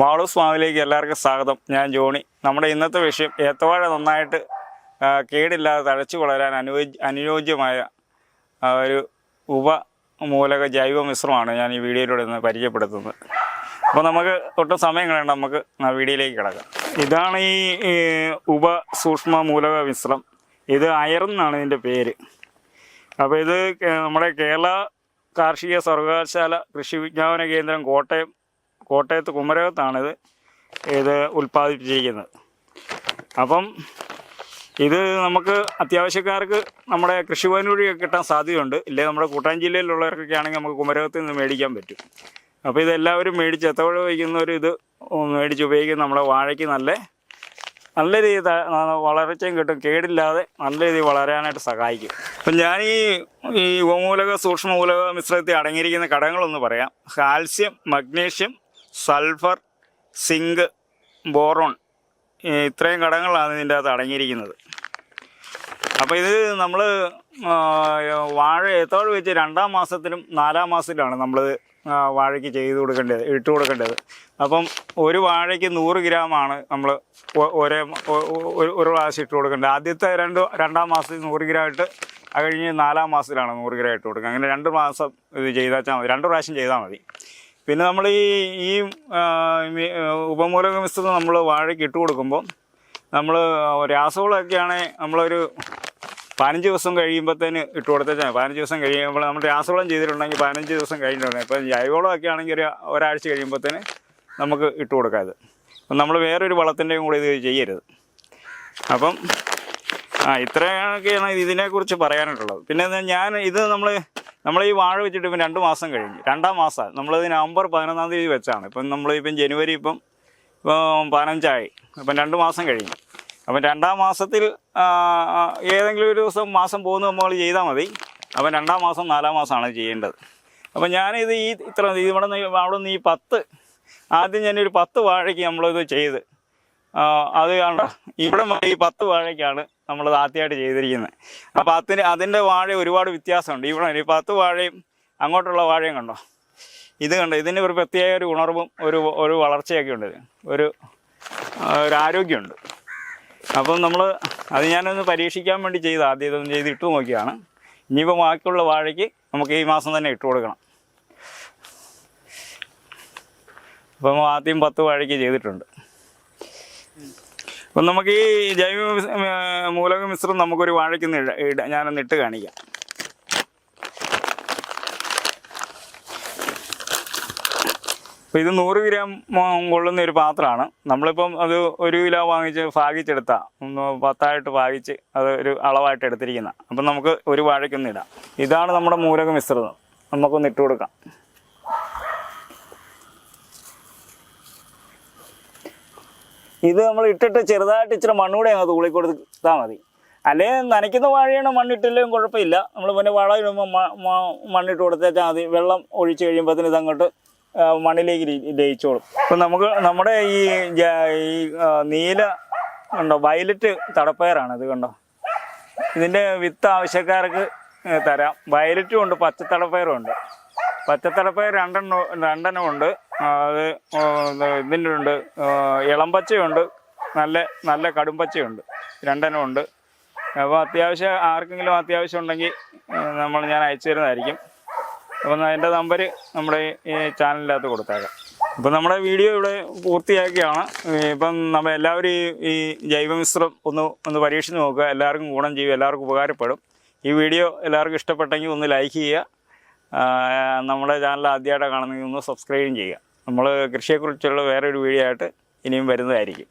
മാളൂസ് മാവിലേക്ക് എല്ലാവർക്കും സ്വാഗതം. ഞാൻ ജോണി. നമ്മുടെ ഇന്നത്തെ വിഷയം ഏത്തവാഴ നന്നായിട്ട് കേടില്ലാതെ തഴച്ചു വളരാൻ അനുയോജ്യ അനുയോജ്യമായ ഒരു ഉപമൂലക ജൈവ മിശ്രമാണ് ഞാൻ ഈ വീഡിയോയിലൂടെ ഇന്ന് പരിചയപ്പെടുത്തുന്നത്. അപ്പോൾ നമുക്ക് ഒട്ടും സമയം കളയണ്ട നമുക്ക് വീഡിയോയിലേക്ക് കിടക്കാം. ഇതാണ് ഈ ഉപസൂക്ഷ്മ ഉപ സൂക്ഷ്മ മൂലക മിശ്രം ഇത് അയർ എന്നാണ് ഇതിന്റെ പേര്. അപ്പോൾ ഇത് നമ്മുടെ കേരള കാർഷിക സർവകലാശാല കൃഷി വിജ്ഞാപന കേന്ദ്രം കോട്ടയം കോട്ടയത്ത് കുമരകത്താണിത് ഇത് ഉൽപ്പാദിപ്പിച്ചിരിക്കുന്നത്. അപ്പം ഇത് നമുക്ക് അത്യാവശ്യക്കാർക്ക് നമ്മുടെ കൃഷിഭവൻ വഴി കിട്ടാൻ സാധ്യതയുണ്ട്. ഇല്ലേ നമ്മുടെ കൂട്ടാൻ ജില്ലയിലുള്ളവർക്കൊക്കെ ആണെങ്കിൽ നമുക്ക് കുമരകത്ത് നിന്ന് മേടിക്കാൻ പറ്റും. അപ്പോൾ ഇതെല്ലാവരും മേടിച്ച് എത്തവഴ വയ്ക്കുന്നവർ ഇത് മേടിച്ച് ഉപയോഗിക്കുന്ന നമ്മുടെ വാഴയ്ക്ക് നല്ല നല്ല രീതിയിൽ വളർച്ചയും കിട്ടും. കേടില്ലാതെ നല്ല രീതിയിൽ വളരാനായിട്ട് സഹായിക്കും. അപ്പം ഞാൻ ഈ ഈ ഉപമൂലക സൂക്ഷ്മമൂലക മിശ്രിതത്തിൽ അടങ്ങിയിരിക്കുന്ന ഘടകങ്ങളൊന്ന് പറയാം. Calcium magnesium sulphur zinc boron ഇത്രയും ഘടകങ്ങളാണ് ഇതിന്റെ അകത്ത് അടങ്ങിയിരിക്കുന്നത്. അപ്പോൾ ഇത് നമ്മൾ വാഴ എത്തോട് വെച്ച് രണ്ടാം മാസത്തിലും നാലാം മാസത്തിലാണ് നമ്മൾ വാഴയ്ക്ക് ചെയ്ത് കൊടുക്കേണ്ടത് ഇട്ട് കൊടുക്കേണ്ടത്. അപ്പം ഒരു വാഴയ്ക്ക് നൂറ് ഗ്രാമാണ് നമ്മൾ ഒരു ഒരു പ്രാവശ്യം ഇട്ട് കൊടുക്കേണ്ടത്. ആദ്യത്തെ രണ്ട് രണ്ടാം മാസത്തിൽ നൂറ് ഗ്രാം ഇട്ട് അത് കഴിഞ്ഞ് നാലാം മാസത്തിലാണ് നൂറ് ഗ്രാം ഇട്ട് കൊടുക്കുക. അങ്ങനെ രണ്ട് മാസം ഇത് ചെയ്താൽ മതി. രണ്ട് പ്രാവശ്യം ചെയ്താൽ മതി. പിന്നെ നമ്മൾ ഈ ഈ ഉപമൂലക മിശ്രിതം നമ്മൾ വാഴയ്ക്ക് ഇട്ട് കൊടുക്കുമ്പോൾ നമ്മൾ രാസവളമൊക്കെയാണെങ്കിൽ നമ്മളൊരു പതിനഞ്ച് ദിവസം കഴിയുമ്പോഴത്തേന് ഇട്ട് കൊടുത്തേച്ചാൽ പതിനഞ്ച് ദിവസം കഴിയുമ്പോൾ നമ്മൾ രാസവളം ചെയ്തിട്ടുണ്ടെങ്കിൽ പതിനഞ്ച് ദിവസം കഴിഞ്ഞിട്ടുണ്ട് ഇപ്പം ജൈവവളമൊക്കെ ആണെങ്കിൽ ഒരു ഒരാഴ്ച കഴിയുമ്പോഴത്തേന് നമുക്ക് ഇട്ട് കൊടുക്കാം ഇത്. അപ്പം നമ്മൾ വേറൊരു വളത്തിന്റെയും കൂടെ ഇത് ചെയ്യരുത്. അപ്പം ആ ഇത്രയൊക്കെയാണ് ഇതിനെക്കുറിച്ച് പറയാനായിട്ടുള്ളത് പിന്നെ ഞാൻ ഇത് നമ്മൾ നമ്മൾ ഈ വാഴ വെച്ചിട്ട് ഇപ്പം രണ്ട് മാസം കഴിഞ്ഞു. രണ്ടാം മാസമാണ് നമ്മളിത് നവംബർ പതിനൊന്നാം തീയതി വെച്ചാണ്. ഇപ്പം നമ്മൾ ഇപ്പം ജനുവരി ഇപ്പം പതിനഞ്ചായി. അപ്പം രണ്ട് മാസം കഴിഞ്ഞു. അപ്പം രണ്ടാം മാസത്തിൽ ഏതെങ്കിലും ഒരു ദിവസം മാസം പോകുന്ന നമ്മൾ ചെയ്താൽ മതി. അപ്പം രണ്ടാം മാസം നാലാം മാസമാണ് ചെയ്യേണ്ടത്. അപ്പം ഞാനിത് ഈ ഇത്ര ഇവിടെ നിന്ന് അവിടെ നിന്ന് ഈ പത്ത് ആദ്യം ഞാനൊരു പത്ത് വാഴയ്ക്ക് നമ്മളിത് ചെയ്ത് അത് കണ്ടോ ഇവിടെ ഈ പത്ത് വാഴയ്ക്കാണ് നമ്മൾ ആദ്യമായിട്ട് ചെയ്തിരിക്കുന്നത്. അപ്പം അതിന് അതിന്റെ വാഴ ഒരുപാട് വ്യത്യാസമുണ്ട്. ഇവിടെ ഈ പത്ത് വാഴയും അങ്ങോട്ടുള്ള വാഴയും കണ്ടോ? ഇത് കണ്ടോ? ഇതിന് ഒരു പ്രത്യേക ഒരു ഉണർവും ഒരു ഒരു വളർച്ചയൊക്കെ ഉണ്ട്. ഒരു ഒരു ആരോഗ്യമുണ്ട്. അപ്പം നമ്മൾ അത് ഞാനൊന്ന് പരീക്ഷിക്കാൻ വേണ്ടി ചെയ്ത് ആദ്യം ഇതൊന്ന് ചെയ്ത് ഇട്ടു നോക്കിയാണ് ഇനിയിപ്പോൾ ബാക്കിയുള്ള വാഴയ്ക്ക് നമുക്ക് ഈ മാസം തന്നെ ഇട്ട് കൊടുക്കണം. അപ്പം ആദ്യം പത്ത് വാഴയ്ക്ക് ചെയ്തിട്ടുണ്ട്. അപ്പം നമുക്ക് ഈ ജൈവ മൂലക മിശ്രം നമുക്കൊരു വാഴയ്ക്ക് ഞാനൊന്ന് ഇട്ട് കാണിക്കാം. അപ്പോൾ ഇത് നൂറ് ഗ്രാം കൊള്ളുന്ന ഒരു പാത്രമാണ്. നമ്മളിപ്പം അത് ഒരു കിലോ വാങ്ങിച്ച് ഭാഗിച്ചെടുത്ത പത്തായിട്ട് ഭാഗിച്ച് അത് ഒരു അളവായിട്ട് എടുത്തിരിക്കുന്ന. അപ്പം നമുക്ക് ഒരു വാഴയ്ക്കൊന്ന് ഇടാം. ഇതാണ് നമ്മുടെ മൂലക മിശ്രിതം. നമുക്കൊന്ന് ഇട്ട് കൊടുക്കാം. ഇത് നമ്മൾ ഇട്ടിട്ട് ചെറുതായിട്ട് ഇച്ചിരി മണ്ണൂടെ അങ്ങ് തൂളി കൊടുത്താൽ മതി. അല്ലെങ്കിൽ നനയ്ക്കുന്ന വാഴയാണ് മണ്ണിട്ടില്ലെങ്കിൽ കുഴപ്പമില്ല. നമ്മൾ പിന്നെ വള ഇടുമ്പോൾ മണ്ണിട്ട് കൊടുത്തേച്ചാൽ മതി. വെള്ളം ഒഴിച്ചു കഴിയുമ്പോഴത്തേന് ഇതങ്ങോട്ട് മണ്ണിലേക്ക് ലയി- ലയിച്ചോളും ഇപ്പം നമുക്ക് നമ്മുടെ ഈ ഈ നീല ഉണ്ടോ വയലറ്റ് തടപ്പയറാണ് ഇത് കണ്ടോ? ഇതിന്റെ വിത്ത് ആവശ്യക്കാർക്ക് തരാം. വയലറ്റും ഉണ്ട് പച്ച തടപ്പയറും ഉണ്ട്. പച്ചത്തടപ്പയർ രണ്ടെണ്ണം രണ്ടെണ്ണം ഉണ്ട്. അത് ഇതിന്റെ ഉണ്ട്. ഇളംപച്ചയുണ്ട് നല്ല നല്ല കടുംപച്ചയുണ്ട് രണ്ടെണ്ണം ഉണ്ട്. അപ്പോൾ അത്യാവശ്യം ആർക്കെങ്കിലും അത്യാവശ്യം ഉണ്ടെങ്കിൽ നമ്മൾ ഞാൻ അയച്ചു തരുന്നതായിരിക്കും. അപ്പം എന്റെ നമ്പർ നമ്മുടെ ഈ ചാനലിനകത്ത് കൊടുത്തേക്കാം. ഇപ്പം നമ്മുടെ വീഡിയോ ഇവിടെ പൂർത്തിയാക്കിയാണ്. ഇപ്പം നമ്മൾ എല്ലാവരും ഈ ജൈവമിശ്രം ഒന്ന് ഒന്ന് പരീക്ഷിച്ച് നോക്കുക. എല്ലാവർക്കും ഗുണം ചെയ്യും. എല്ലാവർക്കും ഉപകാരപ്പെടും. ഈ വീഡിയോ എല്ലാവർക്കും ഇഷ്ടപ്പെട്ടെങ്കിൽ ഒന്ന് ലൈക്ക് ചെയ്യുക. നമ്മുടെ ചാനൽ ആദ്യമായിട്ടാണ് കാണുന്നതെങ്കിൽ ഒന്ന് സബ്സ്ക്രൈബും ചെയ്യുക. നമ്മൾ കൃഷിയെക്കുറിച്ചുള്ള വേറൊരു വീഡിയോ ആയിട്ട് ഇനിയും വരുന്നതായിരിക്കും.